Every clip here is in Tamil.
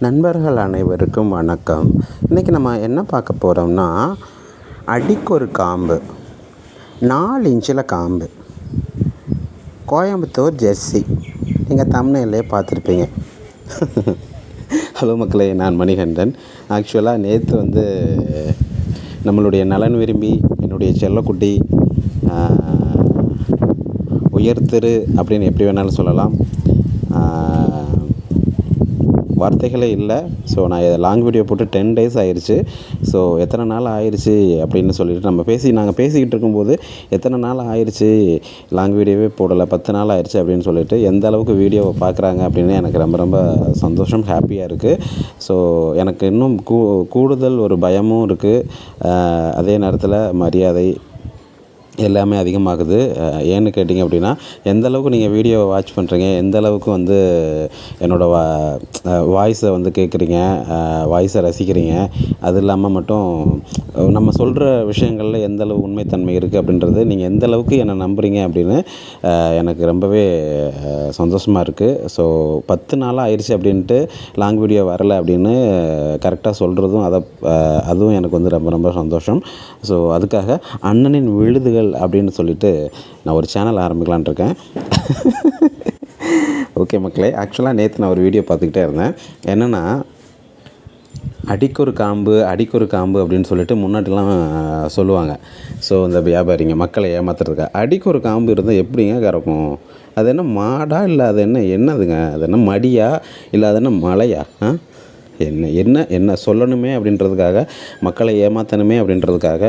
நண்பர்கள் அனைவருக்கும் வணக்கம். இன்றைக்கி நம்ம என்ன பார்க்க போகிறோம்னா அடிக்கு ஒரு காம்பு. நாலு இன்ச்சில் காம்பு. கோயம்புத்தூர் ஜெர்சி. நீங்கள் தமிழ்நிலையே பார்த்துருப்பீங்க. ஹலோ மக்களே நான் மணிகண்டன். ஆக்சுவலாக நேற்று வந்து நம்மளுடைய நலன் விரும்பி என்னுடைய செல்லக்குட்டி ஆஹ், அப்படின்னு எப்படி வேணாலும் சொல்லலாம். வார்த்தைகளே இல்லை. ஸோ நான் இதை லாங் வீடியோ போட்டு டென் டேஸ் ஆயிடுச்சு ஸோ எத்தனை நாள் ஆயிடுச்சு அப்படின்னு சொல்லிட்டு நம்ம பேசி நாங்கள் பேசிக்கிட்டு இருக்கும்போது எத்தனை நாள் ஆயிடுச்சு லாங் வீடியோவே போடலை. பத்து நாள் ஆயிடுச்சு அப்படின்னு சொல்லிட்டு எந்த அளவுக்கு வீடியோவை பார்க்குறாங்க அப்படின்னு எனக்கு ரொம்ப ரொம்ப சந்தோஷம் ஹாப்பியாக இருக்குது ஸோ எனக்கு இன்னும் கூ கூடுதல் ஒரு பயமும் இருக்குது அதே நேரத்தில் மரியாதை எல்லாமே அதிகமாகுது. ஏன்னு கேட்டிங்க அப்படின்னா எந்த அளவுக்கு நீங்கள் வீடியோவை வாட்ச் பண்ணுறீங்க எந்த அளவுக்கு வந்து என்னோடய வா வாய்ஸை வந்து கேட்குறீங்க வாய்ஸை ரசிக்கிறீங்க? அது இல்லாமல் மட்டும் நம்ம சொல்கிற விஷயங்களில் எந்த அளவு உண்மைத்தன்மை இருக்குது அப்படின்றது நீங்கள் எந்த அளவுக்கு என்னை நம்புகிறீங்க அப்படின்னு எனக்கு ரொம்பவே சந்தோஷமாக இருக்குது ஸோ பத்து நாளாக ஆயிடுச்சு அப்படின்ட்டு லாங் வீடியோ வரலை அப்படின்னு கரெக்டாக சொல்கிறதும் அதை அதுவும் எனக்கு வந்து ரொம்ப ரொம்ப சந்தோஷம். ஸோ அதுக்காக அண்ணனின் விழுதுகள் அப்படின்னு சொல்லிட்டு நான் ஒரு சேனல் ஆரம்பிக்கலான்ட்ருக்கேன் ஓகே மக்களே ஆக்சுவலாக நேற்று நான் ஒரு வீடியோ பார்த்துக்கிட்டே இருந்தேன். என்னென்னா அடிக்கொரு காம்பு அடிக்கொரு காம்பு அப்படின்னு சொல்லிட்டு முன்னாடிலாம் சொல்லுவாங்க. ஸோ இந்த வியாபாரிங்க மக்களை ஏமாத்துறதுக்கு? அடிக்கொரு காம்பு இருந்தால் எப்படிங்க கறக்கும்? அது என்ன மாடா இல்லை அது என்ன என்னதுங்க? அது என்ன மடியா? இல்லை அது என்ன மலையா? ஆ? என்ன என்ன என்ன சொல்லணுமே அப்படின்றதுக்காக மக்களை ஏமாற்றணுமே அப்படின்றதுக்காக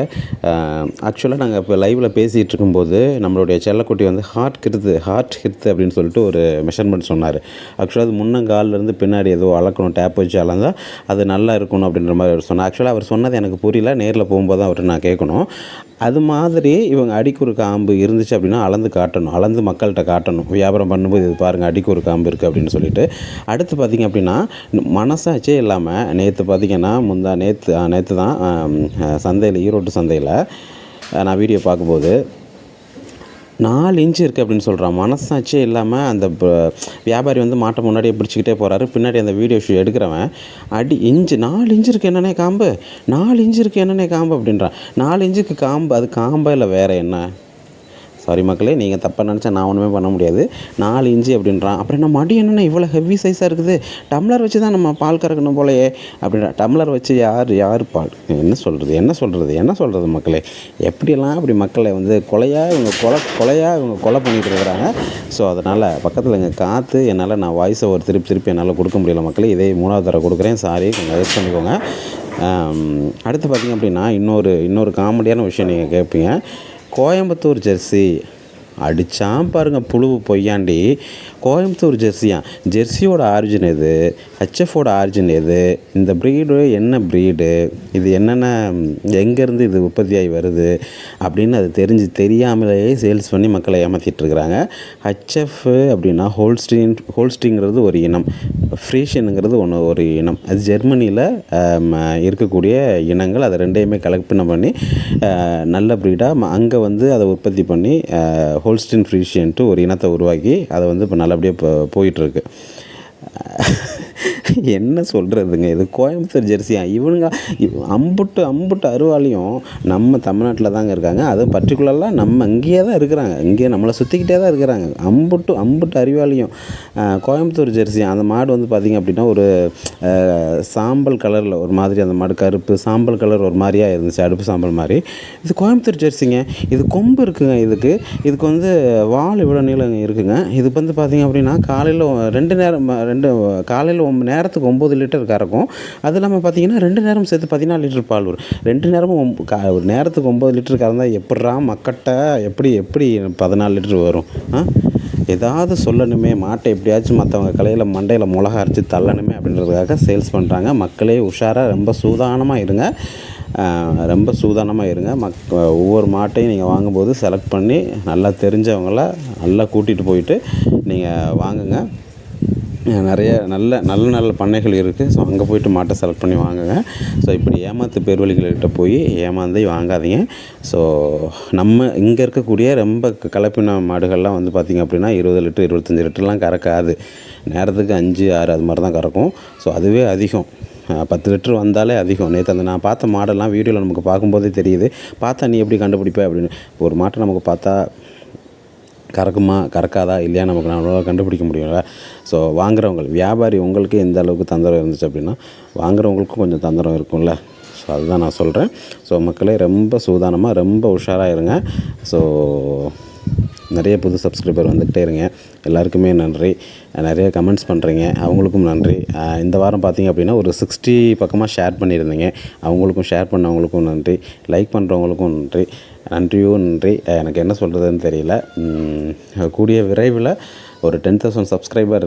ஆக்சுவலாக நாங்கள் இப்போ லைவில் பேசிகிட்டு இருக்கும்போது நம்மளுடைய செல்லக்குட்டி வந்து ஹார்ட் கிருத்து ஹார்ட் ஹிர்த்து அப்படின்னு சொல்லிட்டு ஒரு மெஷர்மெண்ட் சொன்னார். ஆக்சுவலாக அது முன்னங்கால்லேருந்து பின்னாடி ஏதோ அளக்கணும் டேப் வச்சு அளந்தால் அது நல்லா இருக்கணும் அப்படின்ற மாதிரி அவர் சொன்னார். ஆக்சுவலாக அவர் சொன்னது எனக்கு புரியல நேரில் போகும்போது தான் அவர்கிட்ட நான் கேட்கணும். அது மாதிரி இவங்க அடிக்கு ஒரு காம்பு இருந்துச்சு அப்படின்னா அளந்து காட்டணும் அளந்து மக்கள்கிட்ட காட்டணும். வியாபாரம் பண்ணும்போது இது பாருங்கள் அடிக்கு ஒரு காம்பு இருக்குது அப்படின்னு சொல்லிட்டு. அடுத்து பார்த்திங்க அப்படின்னா மனசாச்சே இல்லாமல் நேற்று பார்த்திங்கன்னா முந்தா நேற்று நேற்று தான் சந்தையில் ஈரோட்டு சந்தையில் நான் வீடியோ பார்க்கும்போது நாலு இன்ச்சு இருக்குது அப்படின்னு சொல்கிறான் மனசாட்சியே இல்லாமல் அந்த வியாபாரி வந்து மாட்டை முன்னாடியே பிடிச்சிக்கிட்டே போகிறாரு பின்னாடி அந்த வீடியோ ஷூ எடுக்கிறவன் அடி இன்ச்சு நாலு இன்ச்சு இருக்குது என்னென்ன காம்பு? நாலு இன்ச்சு இருக்குது என்னென்ன காம்பு அப்படின்றான். நாலு இன்ச்சுக்கு காம்பு அது காம்பா இல்லை வேறு என்ன? சாரி மக்களே நீங்கள் தப்பாக நினச்சா நான் ஒன்றுமே பண்ண முடியாது. நாலு இன்ச்சு அப்படின்றான். அப்புறம் என்ன மடி என்னென்ன இவ்வளோ ஹெவி சைஸாக இருக்குது? டம்ளர் வச்சு தான் நம்ம பால் கறக்கணும் போலயே. அப்படின்றா டம்ளர் வச்சு யார் யார் பால்? என்ன சொல்கிறது என்ன சொல்கிறது என்ன சொல்கிறது மக்களே? எப்படியெல்லாம் அப்படி மக்களை வந்து கொலையாக இவங்க கொலை கொலையாக இவங்க கொலை பண்ணிகிட்டு இருக்கிறாங்க. ஸோ அதனால் பக்கத்தில் இங்கே காற்று என்னால் நான் வாய்ஸை ஒரு திருப்பி திருப்பி என்னால் கொடுக்க முடியல மக்களே. இதே மூணாவது தடவை கொடுக்குறேன். சாரி கொஞ்சம் வெயிட் பண்ணிக்கோங்க. அடுத்து பார்த்திங்க அப்படின்னா இன்னொரு இன்னொரு காமெடியான விஷயம் நீங்கள் கேட்பீங்க. கோயம்புத்தூர் ஜெர்சி. அடித்தான் பாருங்கள் புழு பொய்யாண்டி. கோயம்புத்தூர் ஜெர்சியா. ஜெர்சியோட ஆரிஜின் எது? ஹெச்எஃபோட ஆரிஜின் எது? இந்த ப்ரீடு என்ன ப்ரீடு இது என்னென்ன எங்கேருந்து இது உற்பத்தியாகி வருது? அப்படின்னு அது தெரிஞ்சு தெரியாமலேயே சேல்ஸ் பண்ணி மக்களை ஏமாற்றிட்டுருக்குறாங்க ஹெச்எஃப் அப்படின்னா ஹோல்ஸ்டீன் ஹோல்ஸ்டிங்கிறது ஒரு இனம். ஃப்ரீஷனுங்கிறது ஒன்று ஒரு இனம். அது ஜெர்மனியில் இருக்கக்கூடிய இனங்கள். அதை ரெண்டையுமே கலெக்ட் பண்ணி நல்ல ப்ரீடாக அங்கே வந்து அதை உற்பத்தி பண்ணி ஹோல்ஸ்டின் ஃப்ரீஷியன்ட்டு ஒரு இனத்தை உருவாக்கி அதை வந்து இப்போ நல்லபடியாக இப்போ போயிட்டுருக்கு என்ன சொல்கிறதுங்க இது கோயம்புத்தூர் ஜெர்சியா இவனுங்க இவ்- அம்புட்டு அம்புட்டு அருவாலையும் நம்ம தமிழ்நாட்டில் தாங்க இருக்காங்க. அது பர்டிகுலர்லாம் நம்ம இங்கேயே தான் இருக்கிறாங்க. இங்கேயே நம்மளை சுற்றிக்கிட்டே தான் இருக்கிறாங்க. அம்புட்டு அம்புட்டு அறிவாளியும் கோயம்புத்தூர் ஜெர்சி. அந்த மாடு வந்து பார்த்திங்க அப்படின்னா ஒரு சாம்பல் கலரில் ஒரு மாதிரி அந்த மாடு கருப்பு சாம்பல் கலர் ஒரு மாதிரியாக இருந்துச்சு அடுப்பு சாம்பல் மாதிரி. இது கோயம்புத்தூர் ஜெர்சிங்க. இது கொம்பு இருக்குங்க இதுக்கு. இதுக்கு வந்து வால் இவ்வளோ நீளம் இருக்குங்க. இது வந்து பார்த்திங்க அப்படின்னா காலையில் ரெண்டு நேரம் ரெண்டு காலையில் நேரம் நேரத்துக்கு ஒம்பது லிட்டர் கறக்கும். அது இல்லாமல் பார்த்தீங்கன்னா ரெண்டு நேரம் சேர்த்து பதினாலு லிட்டர் பால் வரும். ரெண்டு நேரமும் ஒம்ப- ஒரு நேரத்துக்கு ஒம்பது லிட்டர் கறந்தால் எப்படா மக்கட்டை எப்படி எப்படி பதினாலு லிட்டர் வரும்? ஆ? ஏதாவது சொல்லணுமே மாட்டை எப்படியாச்சும் மற்றவங்க கலையில் மண்டையில் மிளகா அரைச்சி தள்ளணுமே அப்படின்றதுக்காக சேல்ஸ் பண்ணுறாங்க மக்களே உஷாராக ரொம்ப சூதானமாக இருங்க. ரொம்ப சூதானமாக இருங்க. மக் ஒவ்வொரு மாட்டையும் நீங்கள் வாங்கும்போது செலக்ட் பண்ணி நல்லா தெரிஞ்சவங்கள நல்லா கூட்டிகிட்டு போயிட்டு நீங்கள் வாங்குங்க. நிறைய நல்ல நல்ல நல்ல பண்ணைகள் இருக்குது ஸோ அங்கே போயிட்டு மாட்டை செலக்ட் பண்ணி வாங்குங்க. ஸோ இப்படி ஏமாத்து பேர்வழிகள்கிட்ட போய் ஏமாந்து வாங்காதீங்க. ஸோ நம்ம இங்கே இருக்கக்கூடிய ரொம்ப கலப்பின மாடுகள்லாம் வந்து பார்த்திங்க அப்படின்னா இருபது லிட்டர் இருபத்தஞ்சி லிட்டர்லாம் கறக்காது. நேரத்துக்கு அஞ்சு ஆறு அது மாதிரி தான் கறக்கும். ஸோ அதுவே அதிகம். பத்து லிட்டர் வந்தாலே அதிகம். நேற்று அந்த நான் பார்த்த மாடெல்லாம் வீடியோவில் நமக்கு பார்க்கும்போதே தெரியுது. பார்த்தா நீ எப்படி கண்டுபிடிப்ப அப்படின்னு. ஒரு மாட்டை நமக்கு பார்த்தா கறக்குமா கறக்காதா இல்லையா நமக்கு நம்மளால் கண்டுபிடிக்க முடியல. ஸோ வாங்குறவங்க வியாபாரி உங்களுக்கு எந்த அளவுக்கு தந்திரம் இருந்துச்சு அப்படின்னா வாங்குறவங்களுக்கும் கொஞ்சம் தந்திரம் இருக்கும்ல. ஸோ அதுதான் நான் சொல்கிறேன் ஸோ மக்களே ரொம்ப சூதானமாக ரொம்ப உஷாராக இருங்க. ஸோ நிறைய புது சப்ஸ்கிரைபர் வந்துக்கிட்டே இருங்க. எல்லாருக்குமே நன்றி. நிறைய கமெண்ட்ஸ் பண்ணுறீங்க அவங்களுக்கும் நன்றி. இந்த வாரம் பார்த்தீங்க அப்படின்னா ஒரு சிக்ஸ்டி பக்கமாக ஷேர் பண்ணியிருந்தீங்க. அவங்களுக்கும் ஷேர் பண்ணவங்களுக்கும் நன்றி. லைக் பண்ணுறவங்களுக்கும் நன்றி. நன்றியோ நன்றி. எனக்கு என்ன சொல்கிறதுன்னு தெரியல. கூடிய விரைவில் ஒரு டென் தௌசண்ட் சப்ஸ்கிரைபர்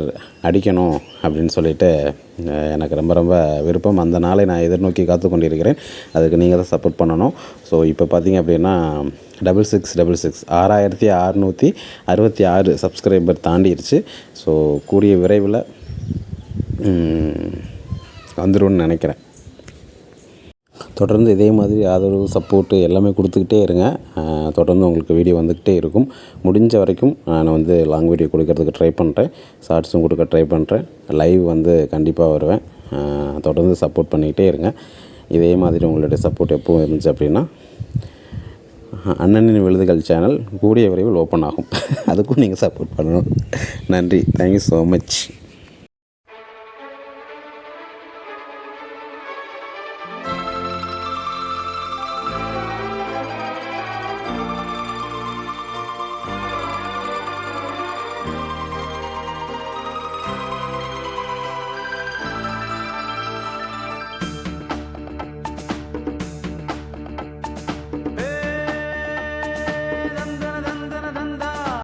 அடிக்கணும் அப்படின்னு சொல்லிட்டு எனக்கு ரொம்ப ரொம்ப விருப்பம். அந்த நாளை நான் எதிர்நோக்கி காத்து கொண்டிருக்கிறேன். அதுக்கு நீங்கள் தான் சப்போர்ட் பண்ணணும். ஸோ இப்போ பார்த்தீங்க அப்படின்னா டபுள் சிக்ஸ் டபுள் சிக்ஸ் ஆறாயிரத்தி அறநூற்றி அறுபத்தி ஆறு சப்ஸ்கிரைபர் தாண்டிடுச்சு ஸோ கூடிய விரைவில் வந்துரும்னு நினைக்கிறேன். தொடர்ந்து இதே மாதிரி ஆதரவு சப்போர்ட்டு எல்லாமே கொடுத்துக்கிட்டே இருங்க. தொடர்ந்து உங்களுக்கு வீடியோ வந்துக்கிட்டே இருக்கும். முடிஞ்ச வரைக்கும் நான் வந்து லாங் வீடியோ கொடுக்கறதுக்கு ட்ரை பண்ணுறேன் ஷார்ட்ஸும் கொடுக்க ட்ரை பண்ணுறேன் லைவ் வந்து கண்டிப்பாக வருவேன். தொடர்ந்து சப்போர்ட் பண்ணிக்கிட்டே இருங்க. இதே மாதிரி உங்களுடைய சப்போர்ட் எப்பவும் இருந்துச்சு அப்படின்னா அண்ணனின் விழுதுகள் சேனல் கூடிய விரைவில் ஓப்பன் ஆகும். அதுக்கும் நீங்கள் சப்போர்ட் பண்ணணும். நன்றி. Thank you so much